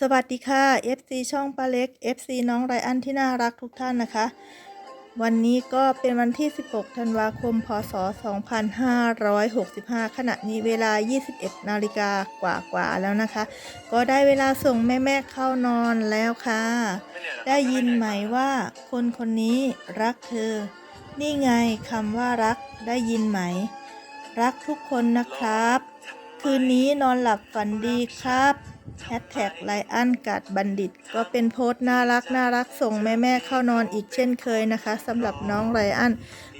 สวัสดีค่ะ FC ช่องป้าเล็ก FC น้องไรอันที่น่ารักทุกท่านนะคะ วันนี้ก็เป็นวันที่ 16 ธันวาคม พศ 2565 ขณะนี้เวลา 21 นาฬิกากว่าๆแล้วนะคะ ก็ได้เวลาส่งแม่ๆเข้านอนแล้วค่ะ ได้ยินไหมว่าคนคนนี้รักเธอ นี่ไงคำว่ารักได้ยินไหม รักทุกคนนะครับ คืนนี้นอนหลับฝันดีครับ แฮชแท็กไลอันกัดบัณฑิต ก็เป็นโพสต์น่ารักน่ารักส่งแม่แม่เข้านอนอีกเช่นเคยนะคะสำหรับน้องไรอัน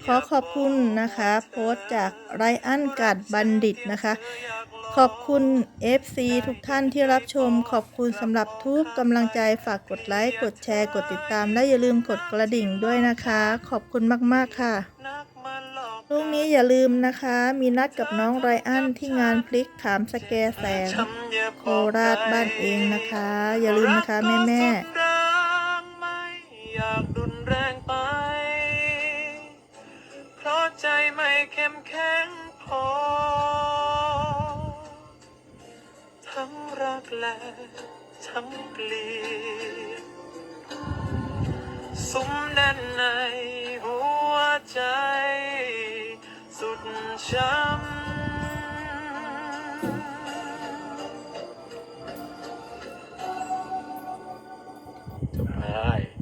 ขอขอบคุณนะคะ โพสต์จากไรอันกัดบัณฑิตนะคะ ขอบคุณ FC ทุกท่านที่รับชม ขอบคุณสำหรับทุกกำลังใจฝากกดไลค์ กดแชร์ กดติดตาม และอย่าลืมกดกระดิ่งด้วยนะคะ ขอบคุณมาก ๆ ค่ะ รุ่งนี้อย่าลืมนะคะ มีนัดกับน้องไรอันที่งานพลิกขามสแกแสงโคราชบ้านเองนะคะ อย่าลืมนะคะแม่แม่ไม่อยากรุนแรงไป เพราะใจไม่เข้มแข็งพอ ทั้งรักและทั้งเกลียดสุมแน่นในหัวใจ Ay.